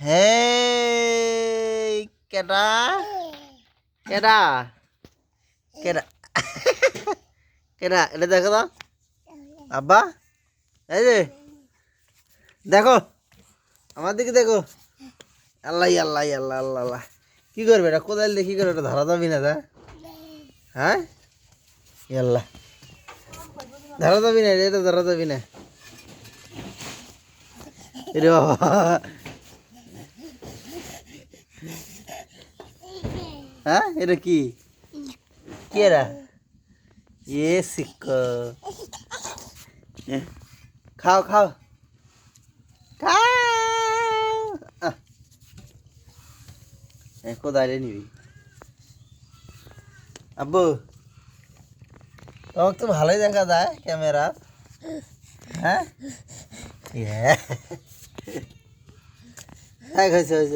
হে কেডা? কেডা? কেডা? কেডা? এটা দেখো তো। আব্বা, এই যে। দেখো, আমার দিকে দেখো। আল্লাহ আল্লাহ আল্লাহ আল্লাহ আল্লাহ। কি করবে এটা? কোদাল দিয়ে কি এটা? ধরা যাবি না দা হ্যাঁ? আল্লাহ। ধরা যাবি না এটা ধরা যাবি না। রে বাবা। হ্যাঁ এটা কি কি এরা এ শিক্ষ খাও খাও খাও আহ। এ, কোদালে নিবি আব্বু তোমাকে তো ভালোই দেখা যায় ক্যামেরা হ্যাঁ হ্যাঁ হয়েছে হয়েছে